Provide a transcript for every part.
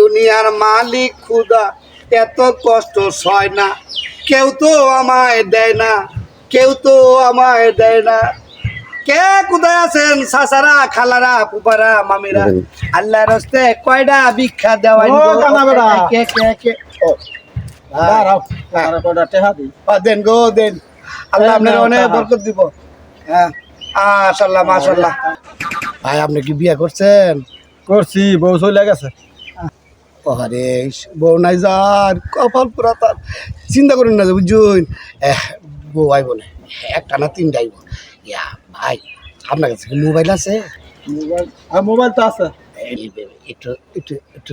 দুনিয়ার মালিক খুদা এত কষ্ট সয় না। কেউ তো আমায় দেয় না কেউ তো আমায় দেয় না। কে কোথায় আছেন সাসারা খালারা পুপারা মামিরা? আল্লাহ রস্তে কয়টা ভিক্ষা দেওয়া ও, কানা বেড়া। কে কে কে ও, দেন গো দেন। আল্লাহ আপনার অনেক বরকত দিব। হ্যাঁ মাশাল্লাহ মাশাল্লাহ ভাই আপনি কি বিয়ে করছেন? করছি বউ চলে গেছে। আরে বউ নাই যার কপাল পুরা তার। চিন্তা করুন না যে বুঝুন বউ আইব না। একটা না তিনটা আইব। ইয়া ভাই আপনার কাছে মোবাইল আছে? মোবাইল আর মোবাইল তো আছে। একটু একটু একটু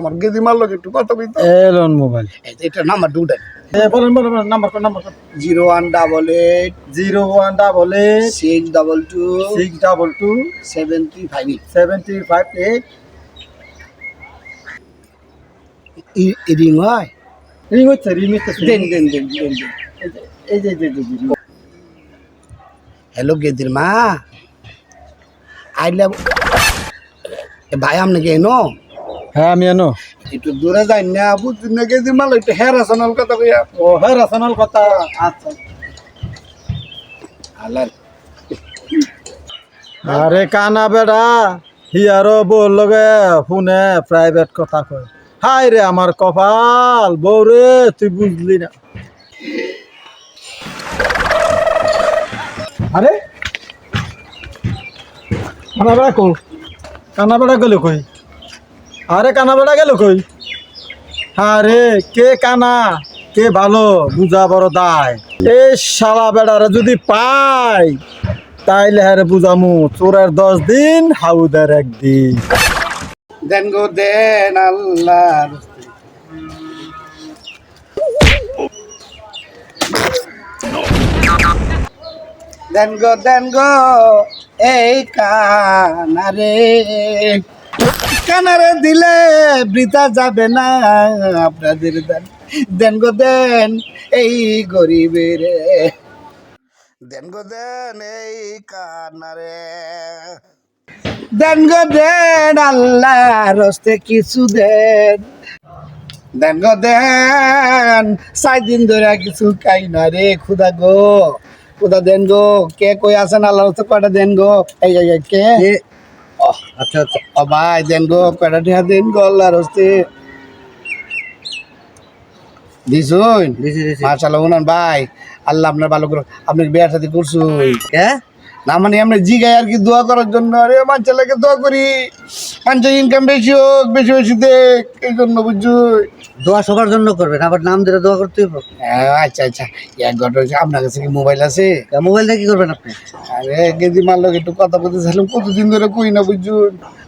আমার গেদি মারলো একটু কথা বলতো এলন মোবাইল। এটা নাম্বার দুটা। এ বলেন বলেন বলেন নাম্বার কোন number zero one double eight zero one double eight six double two six double two seven three five seventy five eight ring হয় রিং হচ্ছে রিং হচ্ছে দেন দেন দেন দেন দেন এই যে এই যে এই যে, এই যে হ্যালো গেদির মা আইলে ভাই আপনাকে এনো হ্যাঁ আমি এনো একটু দূরে যাই না বুঝছেন না গেদির মাল একটু হ্যারাসনাল কথা কইয়া ও হ্যাঁ রাসানাল কথা আচ্ছা আল্লাহ আরে কানা বেড়া হিয়ারো বল লগে ফোনে প্রাইভেট কথা কয় হাই রে আমার কপাল, বউ রে, তুই বুঝলি না। আরে? কানা বেড়া কো কানা গেল কই? আরে কানা বেড়া গেল কই? আরে, কে কানা? কে ভালো? বুঝা বড় দায়। এই শালা বেড়ারে যদি পাই, তাইলে হারে বুঝামু, চোরের দশ দিন, হাউদের একদিন। দেন গো দেন আল্লাহ দেন গো দেন গো এই কানারে। কানারে দিলে বৃথা যাবে না আপনাদের দেন। দেন গো দেন এই গরিবের। দেন গো দেন এই কানারে। দেন গো দেন আল্লাহ রস্তে কিছু দেন। দেন গো দেন সাই দিন ধরে কিছু খাই না রে খুদা গো। খুদা দেন গো কে কই আছেন? আল্লাহ রস্তে কয়টা দেন গো? এই কে? আচ্ছা আচ্ছা। ও ভাই দেন গো কয়টা টিহা দেন গো আল্লাহ রস্তে দিছুন? মাশাআল্লাহ উনান ভাই আল্লাহ আপনার ভালো করে আপনি বিয়ার সাথে করছুন? হ্যাঁ না মানে আমরা জিগাই আর কি দোয়া করার জন্য। আরে মানুষের লাগে দোয়া করি। মানুষের ইনকাম বেশি হোক বেশি বেশি দেখ এই জন্য বুঝছ। দোয়া সবার জন্য করবেন আবার নাম দিলে দোয়া করতে হবে হ্যাঁ, আচ্ছা আচ্ছা। এক ঘটনা হচ্ছে আপনার কাছে কি মোবাইল আছে? মোবাইল দিয়ে কি করবেন আপনি? আরে গেদি মারলো একটু কথা বলতে চাইলাম কতদিন ধরে কই না বুঝছ।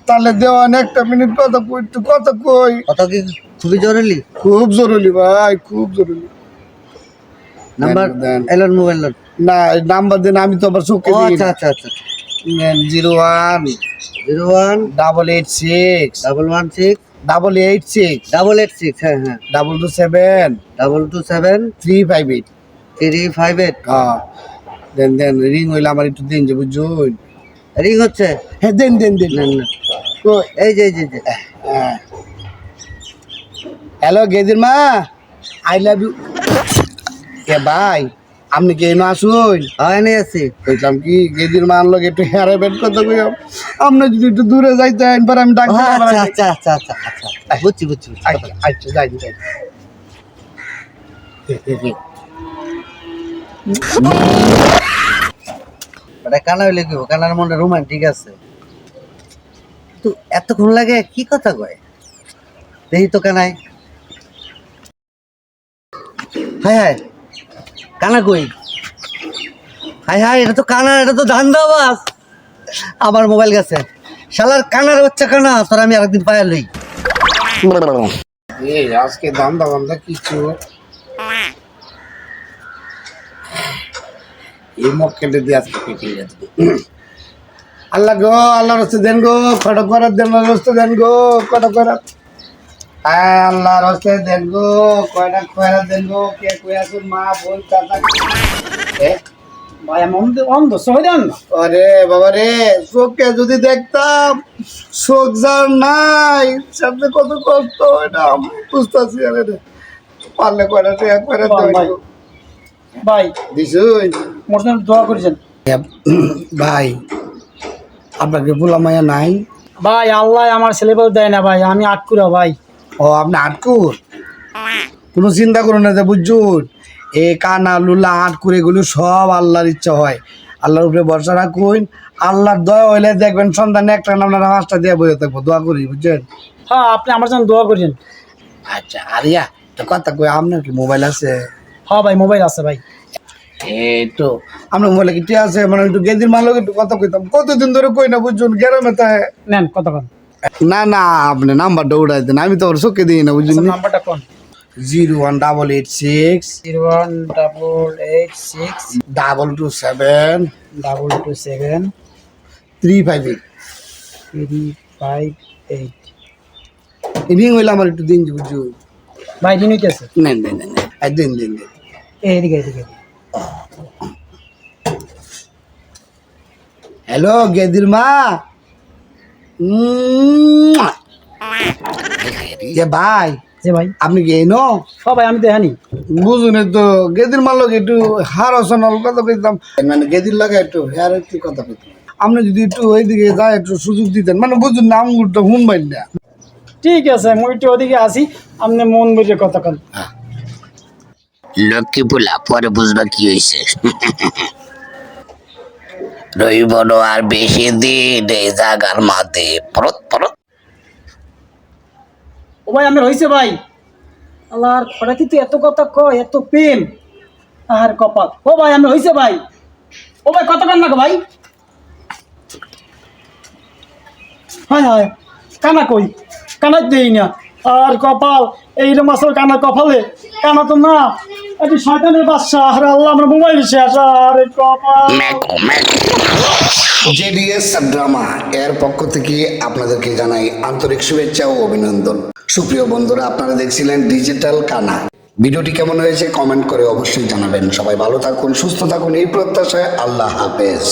তাহলে দেওয়ান একটা মিনিট কথা কই একটু কথা কই। কত কি খুবই জরুরি? খুব জরুরি ভাই খুব জরুরি। নাম্বার। এলন মোবাইল লোন না নাম্বার দেন আমি তো আবার চোখে ও আচ্ছা আচ্ছা আচ্ছা zero one zero one double eight six. Double one six. Double eight six. Double eight six হ্যাঁ হ্যাঁ। Double two seven. Double two seven three five eight. Three five eight. হ্যাঁ দেন দেন রিং হইলে আমার একটু দিন যে বুঝুন। রিং হচ্ছে? হ্যাঁ দেন দেন দেন। নেন না। কই? এই যে এই যে হ্যাঁ হ্যালো গেদির মা আই লাভ ইউ। কে ভাই আপনি কে না আসুন হয় নাই আছি কইলাম কি গেদির মান লগে একটু হেয়ারে বেড করতে কইও। আপনি যদি একটু দূরে যাইতেন পরে আমি ও, ডাক্তার আচ্ছা আচ্ছা আচ্ছা আচ্ছা আচ্ছা। বুঝছি বুঝছি। আচ্ছা আচ্ছা যাই যাই। ওটা কানা হইলে কি কানার মনে রোমান্টিক আছে। তো এতক্ষণ লাগে কি কথা কয়? দেখি তো কানাই হাই। কানা কই? হাই হাই, এটা তো কানা, এটা তো ধান আওয়াজ। আমার মোবাইল গেছে। শালার কানার বাচ্চা কানা, তোর আমি আরেকদিন পায়া লই। এই, আজকে দাম দাম কিছু। এই মক্কেলে দিয়ে আজকে পেটে যাচ্ছে আল্লাহ গো আল্লাহ রস্তে দেন গো কটা করার দেন রস্তে দেন গো কটা করার। আল্লাহ রস্তে গো কয়টা কে কই মা বোন চাচা। ভাই আমি অন্ধ অন্ধ সহ দেন আরে বাবা রে চোখকে যদি দেখতাম চোখ যার নাই সামনে কত কষ্ট এটা বুঝতেছি আরে রে। পারলে কয়টা ভাই। ভাই মোর দোয়া করেছেন। ভাই আপনাকে ভোলা মায়া নাই? ভাই আল্লাহ আমার ছেলেবেল দেয় না ভাই আমি আটকুরা ভাই। ও আপনি আটকুর কোনো চিন্তা করুন না যে বুঝুন এ কানা লুলা আটকুর এগুলো সব আল্লাহর ইচ্ছা হয়। আল্লাহর উপরে ভরসা রাখুন। আল্লাহর দয়া হইলে দেখবেন সন্তানে একটা আপনারা পাঁচটা দিয়ে বসে থাকব। দোয়া করি বুঝছেন? হ্যাঁ আপনি আমার জন্য দোয়া করেছেন আচ্ছা আরিয়া তো কথা কই আপনার কি মোবাইল আছে? হ্যাঁ ভাই মোবাইল আছে ভাই। এই তো আপনার মোবাইলে কি আছে? মানে একটু গেদির মালকে একটু কথা কইতাম। কতদিন ধরে কই না বুঝুন গ্রামে তাই নেন কথা কতক্ষণ না না আপনি নাম্বারটা উঠাই দেন আমি তো ওর চোখে দিই না বুঝুন নাম্বারটা কোন? Zero one double eight six. Zero one double eight six. Double two seven. Double two seven. Three five eight. Three five eight. Ring হইলে আমার একটু দিন বুঝু ভাই দিন হইতেছে? নেন নেন নেন আর দিন দিন দিন। এইদিকে এইদিকে। হ্যালো গেদির মা। যে ভাই যে ভাই। আপনি কি এই নো হ্যাঁ ভাই আমি তো জানি বুঝুন তো গেদির মাল লোক একটু হার অসনল কথা কইতাম। মানে গেদির লাগে একটু হেয়ার একটু কথা কইতাম। আপনি যদি একটু ওইদিকে যায় একটু সুযোগ দিতেন। মানে বুঝুন না আঙুরটা হুন বাইন না। ঠিক আছে মুই একটু ওদিকে আসি। আপনি মন বুঝে কতক্ষণ লক্ষ্মী পোলা পরে বুঝবা কি হয়েছে রইব আর বেশি দিন এই জাগার মাঝে পরত পরত। ও ভাই, আমি হয়েছে ভাই। আল্লাহর খরা কিন্তু এত কথা কয়, এত প্রেম। আর কপাল। ও ভাই, আমি হয়েছে ভাই। ও ভাই কতক্ষণ লাগো ভাই? হায় হায়, কানা কই? কানা দেই না। আর কপাল এইরকম আসল কানা কপালে। কানা তো না। একটি শয়তানের বাচ্চা আরে আল্লাহ আমার মোবাইল শেষ আরে জেডিএস ড্রামা এর পক্ষ থেকে আপনাদেরকে জানাই আন্তরিক শুভেচ্ছা ও অভিনন্দন। সুপ্রিয় বন্ধুরা আপনারা দেখছিলেন ডিজিটাল কানা ভিডিওটি কেমন হয়েছে কমেন্ট করে অবশ্যই জানাবেন। সবাই ভালো থাকুন সুস্থ থাকুন এই প্রত্যাশায় আল্লাহ হাফেজ।